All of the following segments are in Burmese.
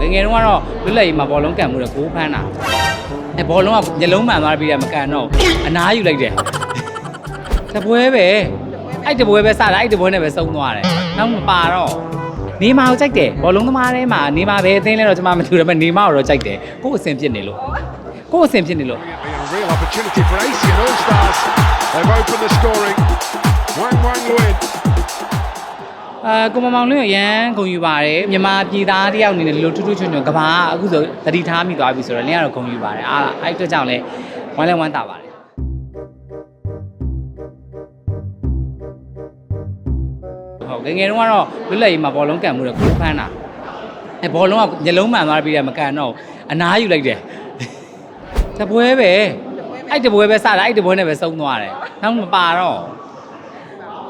ငယ်ငယ်တုန်းကတော့လွတ်လပ်ရေးမှာဘောလုံးကန်မှုတော့ကိုးဖမ်းတာအဲဘောလုံးကမျက်လုံးမှန်သွားပြီးတော့မကန်တော့ဘူးအနားယူလိုက်တယ်တပွဲပဲအဲ့တပွဲပဲစတာအဲ့တပွဲနဲ့ပဲစုံသွားတယ်နောက်မပါတော့နေမာကိုကြိုက်တယ်ဘောလုံးသမားထဲမှာနေမာပဲအသင်းလဲတော့ကျွန်မမထူတယ်မဲ့နေမာကိုတော့ကြိုက်တယ်ကို့အဆင်ဖြစ်နေလို့ကို့အဆင်ဖြစ်နေလို့ Being a real opportunity for Asian All Stars. They've opened the scoring. Wang Wang Luin. အာကိုမမောင်လင်းကိုရမ်းဂုဏ်ယူပါတယ်မြန်မာပြည်သားတယောက်အနေနဲ့ဒီလိုထူးထူးချွန်ချွန်ကဘာအခုဆိုတတိထားမိသွားပြီဆိုတော့လင်းကတော့ဂုဏ်ယူပါတယ်အားအဲ့အတွက်ကြောင့်လဲဝမ်းလဲဝမ်းသာပါတယ်ဟုတ်ငယ်ငယ်တုန်းကတော့လွတ်လပ်ရေးမှာဘောလုံးကန်မှုတော့ကိုးဖမ်းတာအဲဘောလုံးကမျက်လုံးမှန်သွားပြီးတော့မကန်တော့ဘူးအနားယူလိုက်တယ်တပွဲပဲအဲ့တပွဲပဲစတာအဲ့တပွဲနဲ့ပဲစုံသွားတယ်နောက်မပါတော့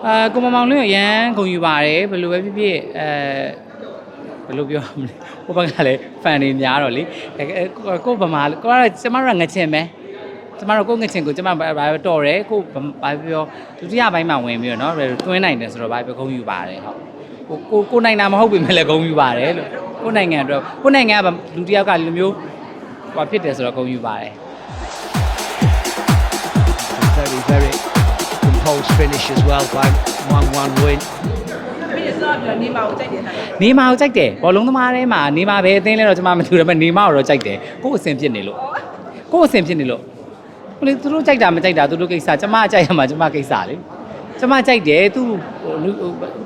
အာကိုမမောင်လင်းကိုရမ်းဂုဏ်ယူပါတယ်ဘယ်လိုပဲဖြစ်ဖြစ်အဲဘယ်လိုပြောရမလဲဟိုဘက်ကလည်းဖန်တွေများတော့လေအဲအဲကိုဗမာကိုကတော့ကျမတို့ကငချင်ပဲကျမတို့ကိုငချင်ကိုကျမဘာဘာတော်တယ်ကိုဘာပြောဒုတိယပိုင်းမှာဝင်ပြီးတော့နော်တွင်းနိုင်တယ်ဆိုတော့ဘာပြောဂုဏ်ယူပါတယ်ဟုတ်ကိုကိုကိုနိုင်တာမဟုတ်ပေမဲ့လည်းဂုဏ်ယူပါတယ်လို့ကိုနိုင်ငံအတွက်ကိုနိုင်ငံကလူတစ်ယောက်ကလူမျိုးဟိုဖြစ်တယ်ဆိုတော့ဂုဏ်ယူပါတယ် Very, very composed finish as well by 1-1 win. ပြီးရဆိုတော့နေပါကိုကြိုက်တယ်တာနေမာကိုကြိုက်တယ်ဘောလုံးသမားထဲမှာနေမာပဲအသင်းလဲတော့ကျွန်မမထူတယ်မဲ့နေမာကိုတော့ကြိုက်တယ်ကို့အဆင်ဖြစ်နေလို့ကို့အဆင်ဖြစ်နေလို့ဟိုလေသူတို့ကြိုက်တာမကြိုက်တာသူတို့ကိစ္စကျွန်မကြိုက်ရမှာကျွန်မကိစ္စလေကျွန်မကြိုက်တယ်သူဟိုလူ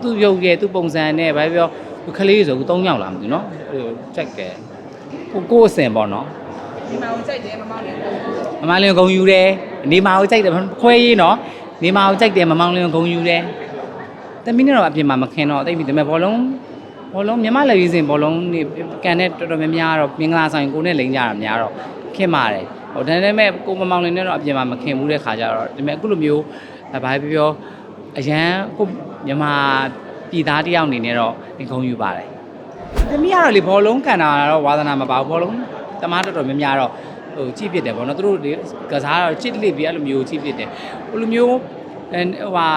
သူရုပ်ရဲ့သူပုံစံနဲ့ဘာပြောသူခလေးဆိုသူ၃ယောက်လာမသိဘူးနော်ဟိုကြိုက်တယ်ကိုကို့အဆင်ပေါ့နော်နေပါကိုကြိုက်တယ်မမောင်းနေဘူးမမလင်းကိုဂုံယူတယ်နေမာကိုကြိုက်တယ်ခွဲရေးနော် နေမာကိုကြိုက်တယ်မမောင်လင်းကိုဂုံယူတယ်တမီးနဲ့တော့အပြင်မှာမခင်တော့တိတ်ပြီးတယ်မဲ့ဘောလုံးဘောလုံးမြန်မာလက်ရွေးစင်ဘောလုံးနေကန်တဲ့တော်တော်များများတော့မင်္ဂလာဆိုင်ကိုနဲ့လိမ့်ကြတာများတော့ခင်ပါတယ်ဟိုဒါနဲ့မဲ့ကိုမမောင်လင်းနဲ့တော့အပြင်မှာမခင်ဘူးတဲ့ခါကျတော့ဒီမဲ့အခုလိုမျိုးဘာပဲပြောပြောအရန်ကိုမြန်မာပြည်သားတယောက်အနေနဲ့တော့ဂုံယူပါတယ်တမီးကတော့လေဘောလုံးကန်တာတော့ဝါသနာမပါဘူးဘောလုံးတမားတော်တော်များများတော့ ဟိုကြည့်ပြစ်တယ်ဗောနော်သူတို့တွေကစားတော့ချစ်လိပြီးအဲ့လိုမျိုးကြည့်ပြစ်တယ်ဟိုလိုမျိုးအဲဟိုဟာ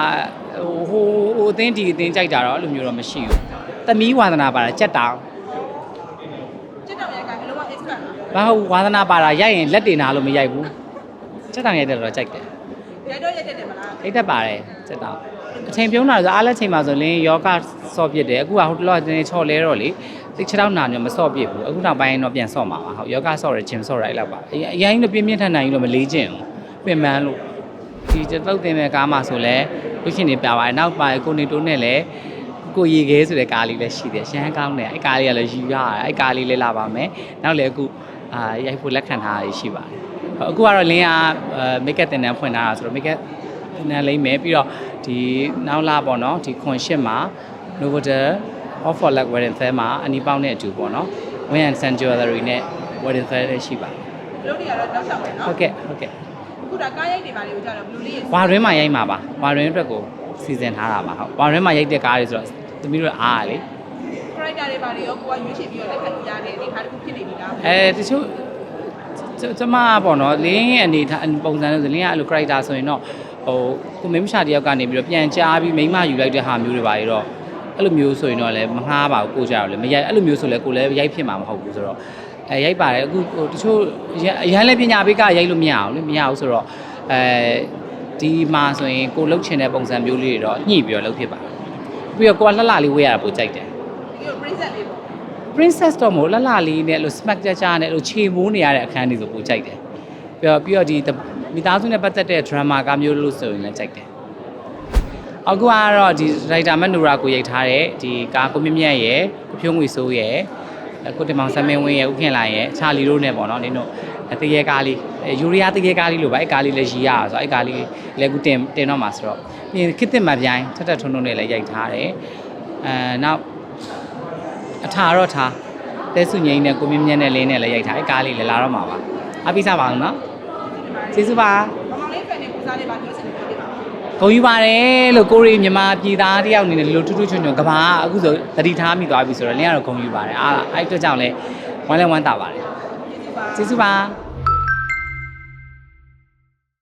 ဟိုဟိုအသင်းဒီအသင်းကြိုက်တာတော့အဲ့လိုမျိုးတော့မရှိဘူးသမီးဝါသနာပါတာကြက်တောင်ချစ်တော်ရဲ့ကအလုံးဝ extra ဘာဟုတ်ဝါသနာပါတာရိုက်ရင်လက်တင်နာလို့မရိုက်ဘူးကြက်တောင်ရိုက်တယ်တော့ကြိုက်တယ်ရတော့ရက်တယ်မလားအိတ်တက်ပါတယ်ကြက်တောင် အချိန်ပြုံးတာဆိုအားလက်ချိန်မှာဆိုလင်းယောဂဆော့ပြစ်တယ်အခုကဟိုတလောတင်းချော်လဲတော့လေတိတ်ချောင်းနာမျိုးမဆော့ပြစ်ဘူးအခုနောက်ပိုင်းတော့ပြန်ဆော့မှာပါဟုတ်ယောဂဆော့ရချင်းဆော့ရိုက်လောက်ပါအရင်အရင်တော့ပြင်းပြင်းထန်ထန်ကြီးတော့မလေးကျင်ဘူးပင်ပန်းလို့ဒီကျတုတ်တင်မဲ့ကားမှာဆိုလဲလူရှင်တွေပြပါတယ်နောက်ပါကိုနေတိုးနဲ့လည်းကိုရေခဲဆိုတဲ့ကားလေးလည်းရှိတယ်ရှမ်းကောင်းတယ်အဲ့ကားလေးကလည်းယူရတယ်အဲ့ကားလေးလည်းလာပါမယ်နောက်လည်းအခုအာရိုက်ဖို့လက်ခံထားရရှိပါတယ်အခုကတော့လင်းကမိတ်ကပ်တင်တန်းဖွင့်ထားတာဆိုတော့မိတ်ကပ်တင်တ န်းလိမ့်မယ်ပြီးတော့ဒီနောက်လာပေါ့နော်ဒီခွန်ရှစ်မှာ Novotel Off for Luck Wedding Fair မှာအနီးပေါင်းတဲ့အတူပေါ့နော် Win and San Jewelry နဲ့ Wedding Fair လည်းရှိပါတယ်လို့တွေကတော့တောက်လျှောက်ပဲနော်ဟုတ်ကဲ့ဟုတ်ကဲ့အခုဒါကားရိုက်တွေပါလေကိုကြတော့ဘလူးလေးရေဝါရင်းမှာရိုက်မှာပါဝါရင်းအတွက်ကိုစီစဉ်ထားတာပါဟုတ်ဝါရင်းမှာရိုက်တဲ့ကားတွေဆိုတော့သမီးတို့အားရလေ character တွေပါလေရောကိုကရွေးချယ်ပြီးတော့လက်ခံကြတယ်ဒီခါတစ်ခုဖြစ်နေပြီလားအဲတချို့ကျကျမပေါ့နော်လင်းရဲ့အနေထားပုံစံနဲ့ဆိုလင်းကအဲ့လို character ဆိုရင်တော့ ဟိုကိုမင်းမရှာတယောက်ကနေပြီးတော့ပြန်ကြားပြီးမိမယူလိုက်တဲ့ဟာမျိုးတွေပါရတော့အဲ့လိုမျိုးဆိုရင်တော့လည်းမငှားပါဘူးကိုကြတော့လည်းမရိုက်အဲ့လိုမျိုးဆိုလည်းကိုလည်းရိုက်ဖြစ်မှာမဟုတ်ဘူးဆိုတော့အဲရိုက်ပါတယ်အခုဟိုတချို့အရန်လည်းပညာပေးကရိုက်လို့မရအောင်လေမရဘူးဆိုတော့အဲဒီမှာဆိုရင်ကိုလှုပ်ချင်တဲ့ပုံစံမျိုးလေးတွေတော့ညှိပြီးတော့လှုပ်ဖြစ်ပါတယ်ပြီးတော့ကိုကလှလှလေးဝေးရတာပိုကြိုက်တယ်ဒီလို princess လေးပေါ့ princess တော့မဟုတ်လှလှလေးနဲ့အဲ့လို smack ကြကြနဲ့အဲ့လိုခြေမိုးနေရတဲ့အခန်းတွေဆိုပိုကြိုက်တယ်ပြီးတော့ပြီးတော့ဒီ မိသားစုနဲ့ပတ်သက်တဲ့ drama ကမျိုးလို့ဆိုရင်လည်းကြိုက်တယ်အခုကတော့ဒီ writer မနူရာကိုရိုက်ထားတဲ့ဒီကာကိုမြင့်မြတ်ရဲ့ကိုဖြိုးငွေစိုးရဲ့ကိုတင်မောင်ဆမင်းဝင်းရဲ့ဥခင်လာရဲ့ချာလီတို့နဲ့ပေါ့နော်နင်တို့တရေကားလေးယူရီးယားတရေကားလေးလို့ပါအဲ့ကားလေးလည်းရီးရအောင်ဆိုအဲ့ကားလေးလည်းအခုတင်တင်တော့မှာဆိုတော့ပြီးရင်ခစ်တစ်မပြိုင်ထက်ထက်ထုံထုံနဲ့လည်းရိုက်ထားတယ်အဲနောက်အထာတော့ထားတဲစုငိမ့်နဲ့ကိုမြင့်မြတ်နဲ့လင်းနဲ့လည်းရိုက်ထားအဲကားလေးလည်းလာတော့မှာပါအပိစားပါအောင်နော် ကျေးဇူးပါမမောင်လေးဖန်နေပူစားလေးပါပြောစင်ပြောပြပါဦးဂုဏ်ယူပါတယ်လို့ကိုရီမြန်မာပြည်သားတယောက်အနေနဲ့ဒီလိုထူးထူးချွန်ချွန်ကဘာအခုဆိုတတိထားမိသွားပြီဆိုတော့လင်းကတော့ဂုဏ်ယူပါတယ်အားအဲ့အတွက်ကြောင့်လဲဝမ်းလဲဝမ်းသာပါတယ်ကျေးဇူးပါ